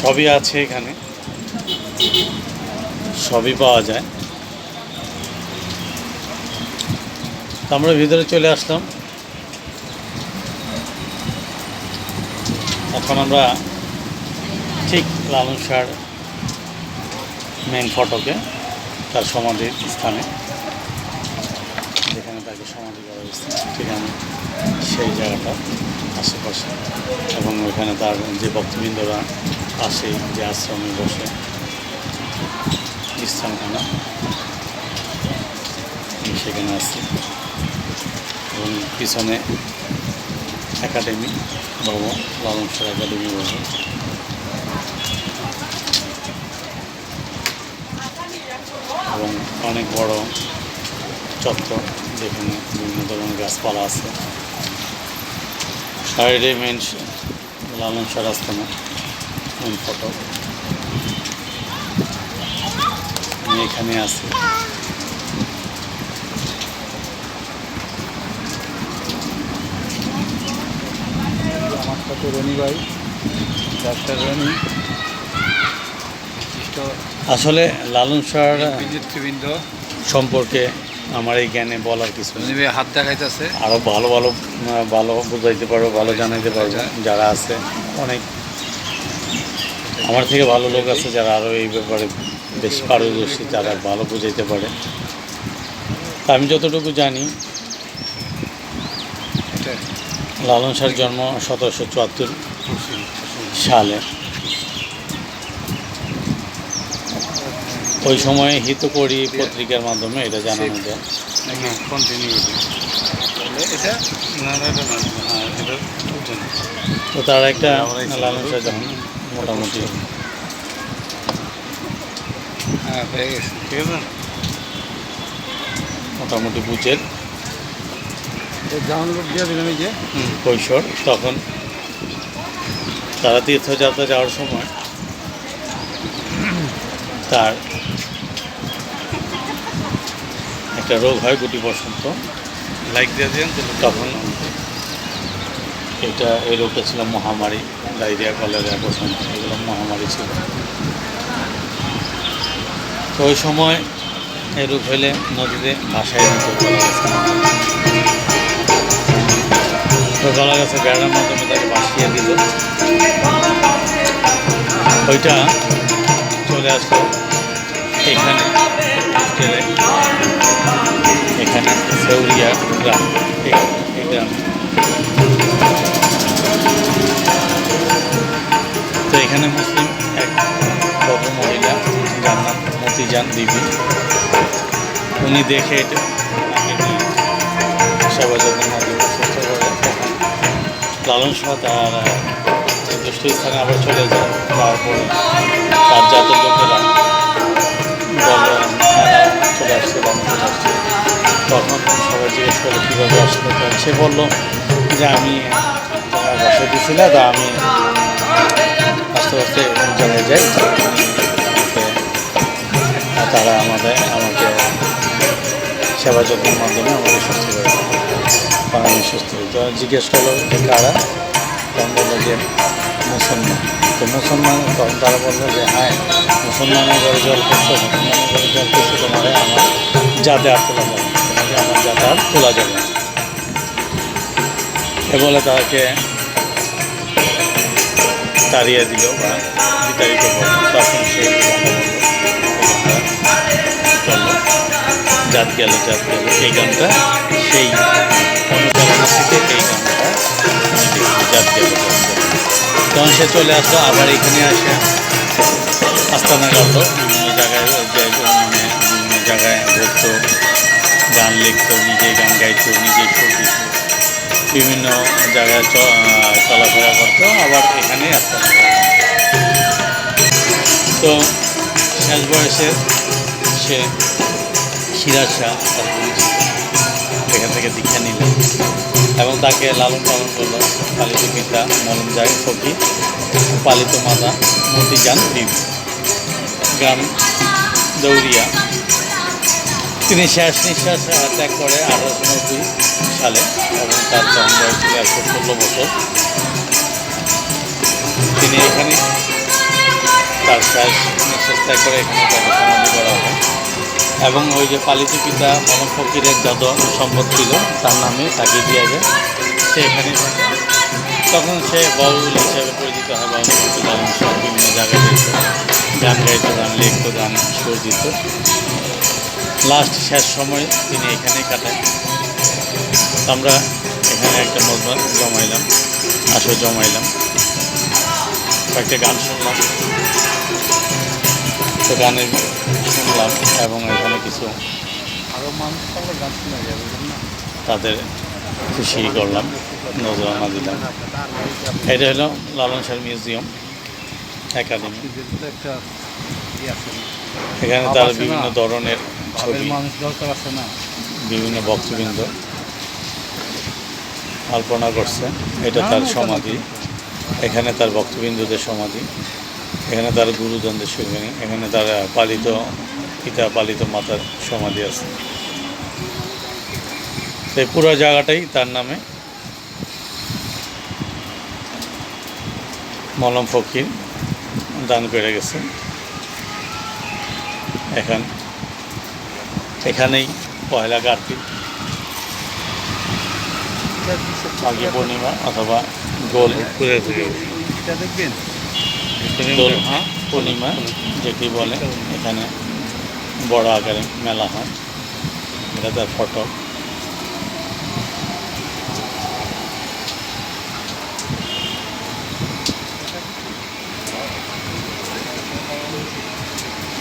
সবই আছে এখানে। সবই পাওয়া যায়। আমরা ভিতরে চলে আসলাম। এখন আমরা ঠিক লালন শাহর মেন ফটকে তার সমাধির স্থানে। যেখানে তাকে সমাধি করা হয়েছে সেখানে সেই জায়গাটা আশেপাশে। এবং ওখানে তার যে ভক্তবৃন্দরা আসে যে আশ্রমে বসে। বিশ্রামখানা সেখানে আছি। এবং পিছনে একাডেমি, ভবন, লালন শাহ একাডেমি ভবন এবং অনেক বড় চত্বর যেখানে বিভিন্ন ধরনের গাছপালা আছে। সাইডে মেন লালন শাহ আস্তানা ফটো। আমি এখানে আছি। আমার সাথে রনি ভাই ডাক্তার রনি। আসলে লালন শাহর নেতৃবৃন্দ সম্পর্কে আমার এই জ্ঞানে বলার কিছু হাত দেখাইতেছে। আরও ভালো ভালো ভালো বুঝাইতে পারব ভালো জানাইতে পারব যারা আছে অনেক আমার থেকে ভালো লোক আছে যারা আরও এই ব্যাপারে বেশ পারদর্শী যারা ভালো বুঝাইতে পারে। তা আমি যতটুকু জানি লালন শাহর জন্ম সতেরোশো চুয়াত্তর সালে। ওই সময়ে হিতকরি পত্রিকার মাধ্যমে এটা জানানো যায়। তো তার একটা লালন শাহ যখন মোটামুটি। হ্যাঁ হয়ে গেছে ঠিক আছে? মোটামুটি বুঝের ডাউনলোড দিয়ে দিলাম এই যে। কৈশোর তখন তারা তীর্থযাত্রা যাওয়ার সময় তার একটা রোগ হয় গুটি বসন্ত। লাইক দিয়ে দিন তখন এটা এই রোগটা ছিল মহামারী। ডায়রিয়া, কলেরা বসন্ত এগুলো মহামারী ছিল। তো ওই সময় এই রোগ হইলে নদীতে ভাসায় দিত তো কলা গাছে বেড়ার মাধ্যমে তাকে ভাসিয়ে দিল। ওইটা চলে আসলো এখানে এখানে সেউরিয়া গ্রাম। এই গ্রামে। তো এখানে মুসলিম এক ভদ্র মহিলা নাম মতিজান বিবি উনি দেখে করে লালন শাহ তার আহ, স্থানে আবার চলে যায়। তারপরে তার জাতের লোকেরা হ্যাঁ চলে আসছে আসছে। তখন সবাই জিজ্ঞেস করল কীভাবে আসলো? সে বলল যে আমি বসে দিয়েছিল তা আমি আস্তে আস্তে আমাকে আর তারা আমাদের, আমাকে সেবা যত্নের মাধ্যমে আমাকে সুস্থ করে। আমি সুস্থ তো জিজ্ঞেস করল কারা? তখন বলল যে মুসলমান। তো মুসলমান, তখন তারা বলল যে হ্যাঁ মুসলমানের ঘরে জল করছ মুসলমানের ঘরে জল করছ তোমার আমার যাতে আর তোলা যাবে তোমাকে আমার যাতে আর তোলা যাবে। এ বলে তাকে তাড়িয়ে দিল বা বিতাড়িত করল তখন সে জাত গেল জাত গেল। এই গানটা সেই অনুপ্রেরণা এই গানটা জাত গেল গেল। তখন সে চলে আসলো, আবার এখানে আসে। আস্তানা গাইতো বিভিন্ন জায়গায় মানে বিভিন্ন জায়গায় ঘুরতো গান লিখতো, নিজে গান গাইতো সুর দিত বিভিন্ন জায়গায় চলাফেরা করতো, আবার এখানেই গাইতো তো শেষ বয়সে সে সিরাজ শাহ এখান থেকে দীক্ষা নিল এবং তাকে লালন পালন করল। পালিত পিতা মলম যায় ফকি পালিত মাতা মতিজান বিবি। গ্রাম দৌরিয়া তিনি শেষ নিঃশ্বাস ত্যাগ করে আঠারোশো নব্বই সালে এবং তার তখন বয়স একশো ষোলো বছর। তিনি এখানে তার শেষ নিঃশ্বাস ত্যাগ করে এখানে তাকে সমাধি করা হয়। এবং ওই যে পালিত পিতা মলম ফকিরের যত সম্পদ ছিল, তার নামে তাকে দিয়ে যায়। সে এখানে তখন সে বাউল হিসাবে পরিচিত হয় বাউল আলম শাহ বিভিন্ন জায়গায় গান গাইতো, গান লিখতো, গান সুর দিত। লাস্ট শেষ সময় তিনি এখানেই কাটায়। আমরা এখানে একটা মজমা জমাইলাম আসর জমাইলাম। কয়েকটা গান শুনলাম। তো গানে শুনলাম এবং এখানে কিছু আরও মানুষ গান শোনা যাবে তাদের খুশি করলাম নজরানা দিলাম। এটা হলো লালন শাহ মিউজিয়াম একাডেমি। যেহেতু একটা ই আছে। না এখানে তার বিভিন্ন ধরনের ছবি। মানুষ দরকার আছে না? বিভিন্ন ভক্তবৃন্দ আলপনা করছে। এটা তার সমাধি। এখানে তার ভক্তবৃন্দদের সমাধি। এখানে তার গুরুজনদের সমাধি। এখানে তার পালিত পিতা পালিত মাতার সমাধি আছে। এই পুরো জায়গাটাই তার নামে। মলম ফকির দান করে গেছে। এখন এখানেই পয়লা কার্তিক। মাঘী পূর্ণিমা অথবা গোল দেখবেন দোল পূর্ণিমা যেটি বলে, এখানে বড় আকারে মেলা হয়। এটা তার ফটো।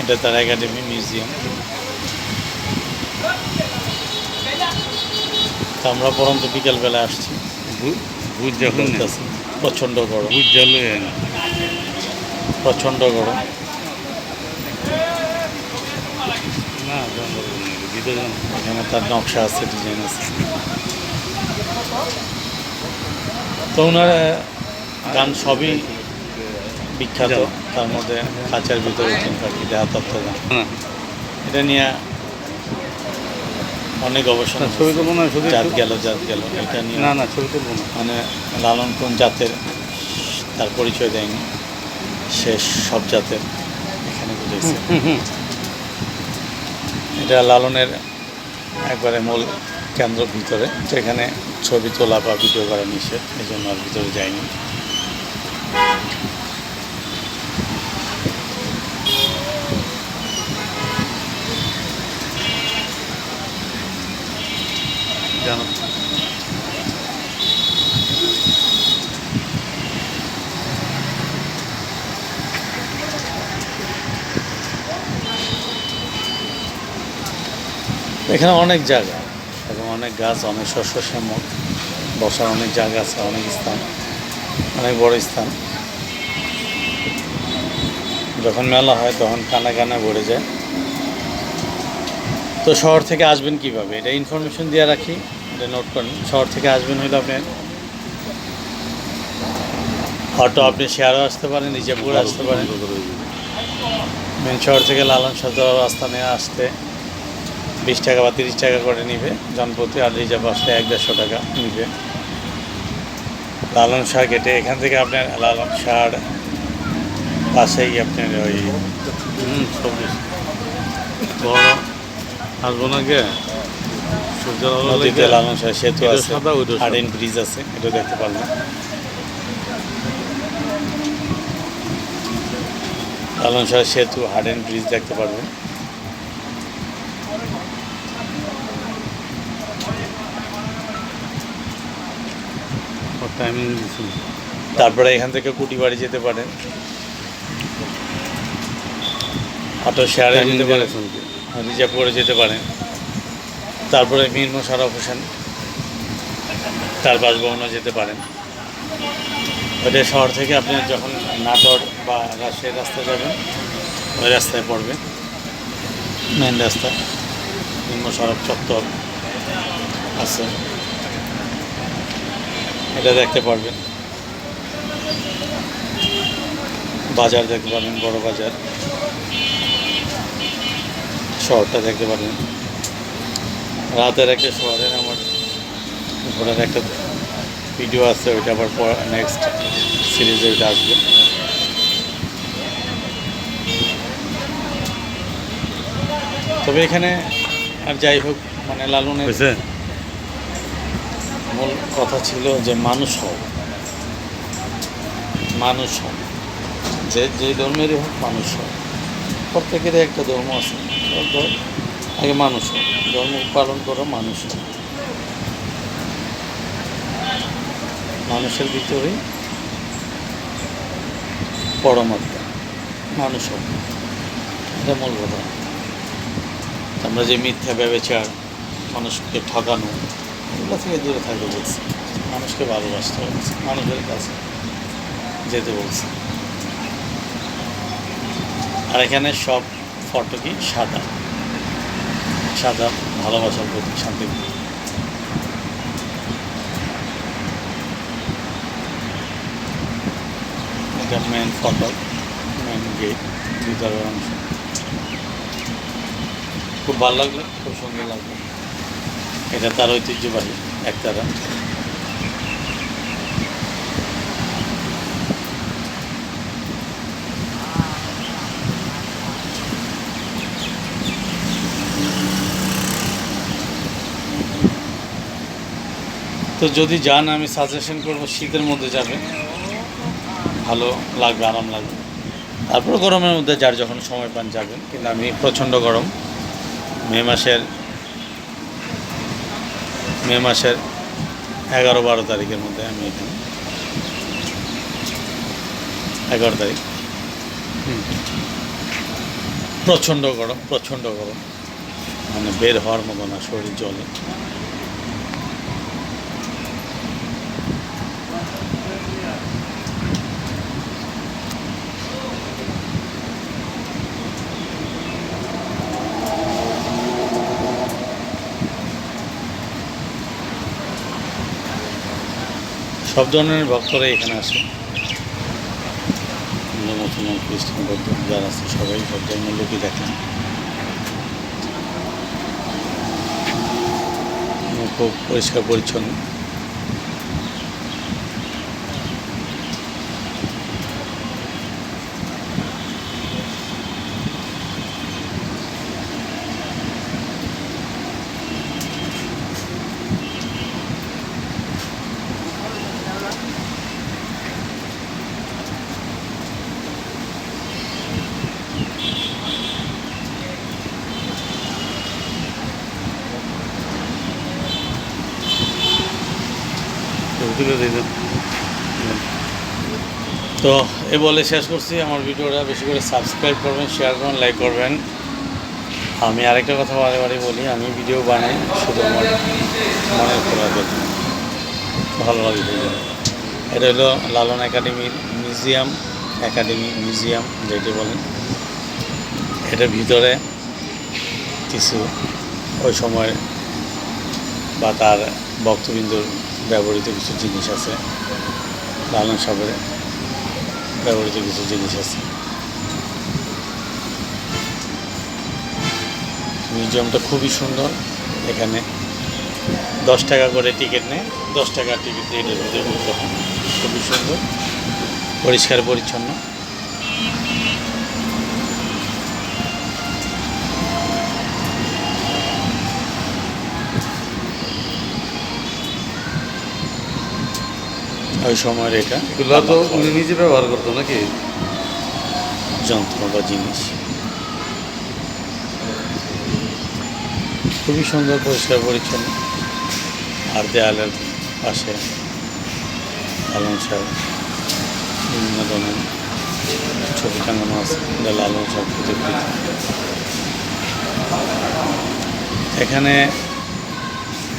এটা তার একাডেমি, মিউজিয়াম। তো আমরা পরন্ত বিকেলবেলা আসছি। ভূত যখন। প্রচণ্ড গরম। ভূত জল প্রচণ্ড গরম। এখানে তার নকশা আছে ডিজাইন আছে। তো ওনার গান সবই বিখ্যাত। তার মধ্যে কাঁচার ভিতরে পাখি তত্ত্ব গান। এটা নিয়ে অনেক গবেষণা ছবি তুলবো না শুধু জাত গেল জাত গেল এটা নিয়ে না না ছবি তুলবো না। মানে লালন কোন জাতের তার পরিচয় দেয়নি। শেষ সব জাতের এখানে বুঝেছে এটা লালনের একবারে মূল কেন্দ্র ভিতরে যেখানে ছবি তোলা বা ভিডিও করা নিষেধ এই জন্য আর ভিতরে যায়নি। জানো এখানে অনেক জায়গা এবং অনেক গাছ, অনেক শস্য শ্যামক বসার অনেক জায়গা আছে, অনেক স্থান, অনেক বড় স্থান। যখন মেলা হয় তখন কানা কানা ভরে যায়। তো শহর থেকে আসবেন কীভাবে? এটা ইনফরমেশন দিয়ে রাখি এটা নোট করেন শহর থেকে আসবেন হলে আপনি অটো আপনি শেয়ারও আসতে পারেন রিজার্ভপুর আসতে পারেন। মেন শহর থেকে লালন সদর রাস্তানে আসতে বিশ টাকা বা তিরিশ টাকা করে নিবে জনপ্রতি আর রিজার্ভ আসলে এক দেড়শো টাকা নিবে। লালন শাহ গেটে এখান থেকে আপনার লালন শাহর পাশেই আপনার ওই হুম সবজি। বড়। আসব না নদীতে লালন শাহ সেতু আছে। ব্রিজ আছে এটা দেখতে পারবেন লালন শাহ সেতু ব্রিজ দেখতে পারবেন। টাইমিং তারপরে এখান থেকে কুটিবাড়ি যেতে পারেন। অটো শেয়ারে যেতে পারে রিজার্ভ করে যেতে পারেন তারপরে মীর মোশারফ হোসেন তার বাসভবনও যেতে পারেন। ওইটা শহর থেকে আপনি যখন নাটোর বা রাজশাহীর রাস্তা যাবেন, ওই রাস্তায় পড়বে। মেন রাস্তা। মীর মোশারফ চত্বর আছে। এটা দেখতে পারবেন। বাজার দেখতে পারবেন, বড় বাজার। শহরটা দেখতে পারেন রাতের একটা শহরের আমার ঘোরার একটা ভিডিও আছে ওইটা আবার নেক্সট সিরিজে ওইটা আসবে। তবে এখানে আর যাই হোক মানে লালনের মূল কথা ছিল যে মানুষ হোক মানুষ হোক যে যে ধর্মেরই হোক মানুষ হোক প্রত্যেকেরই একটা ধর্ম আছে। আগে মানুষ। ধর্ম পালন করো মানুষ। মানুষের ভিতরে পরমাত্মা। মানুষ এটা মূল কথা। আমরা যে মিথ্যা, ব্যবচার, মানুষকে ঠকানো, এগুলো থেকে দূরে থাকতে বলছি। মানুষকে ভালোবাসতে বলছি। মানুষের কাছে যেতে বলছি। আর এখানে সব ফটো কি সাদা। সাদা, ভালোবাসার প্রতি শান্তি। এটা মেন ফটো মেন গেট ভিতরের অংশ। খুব ভালো লাগল, খুব সুন্দর লাগল। এটা তার ঐতিহ্যবাহী একতারা তো যদি যান, আমি সাজেশন করব শীতের মধ্যে যাবে। ভালো লাগবে, আরাম লাগবে। তারপর গরমের মধ্যে যার যখন সময় পান যাবেন। কিন্তু আমি প্রচণ্ড গরম। মে মাসের মে মাসের এগারো বারো তারিখের মধ্যে আমি এখানে। এগারো তারিখ। প্রচণ্ড গরম প্রচণ্ড গরম। মানে বের হওয়ার মতো না, শরীর জলে। সব ধরনের ভক্তরা এখানে আসে। হিন্দু, মুসলমান, খ্রিস্টান, বৌদ্ধ, যারা আছে সবাই সব ধরনের লোকই দেখেন। খুব পরিষ্কার পরিচ্ছন্ন। তুলে দিয়ে দেন। তো এ বলে শেষ করছি। আমার ভিডিওটা বেশি করে সাবস্ক্রাইব করবেন শেয়ার করবেন লাইক করবেন। আমি আরেকটা কথা বারে বারে বলি, আমি ভিডিও বানাই শুধু আমার মনের করার জন্য ভালো লাগে এটা হলো লালন একাডেমির মিউজিয়াম, একাডেমি মিউজিয়াম যেটি বলেন এটার ভিতরে কিছু ওই সময় বা তার ভক্তবৃন্দর ব্যবহৃত কিছু জিনিস আছে। লালন সাগরে ব্যবহৃত কিছু জিনিস আছে। মিউজিয়ামটা খুবই সুন্দর। এখানে দশ টাকা করে টিকিট নেয়। দশ টাকা টিকিট দিয়ে ঢুকতে হয়। খুবই সুন্দর। পরিষ্কার পরিচ্ছন্ন। ওই সময়ের এটা। এগুলো তো উনি নিজে ব্যবহার করতো নাকি? যন্ত্র বা জিনিস। খুবই সুন্দর পরিষ্কার পরিচ্ছন্ন। আর দেয়ালের পাশে লালন সাহেব বিভিন্ন ধরনের ছবি টাঙানো আছে যা লালন সাহেব এখানে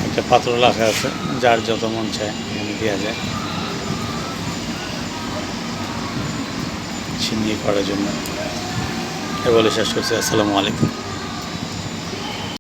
একটা পাত্র রাখা আছে যার যত মন চায় এখানে দেওয়া যায়। সিন্নি করার জন্য। এ বলে শেষ করছি। আসসালামু আলাইকুম।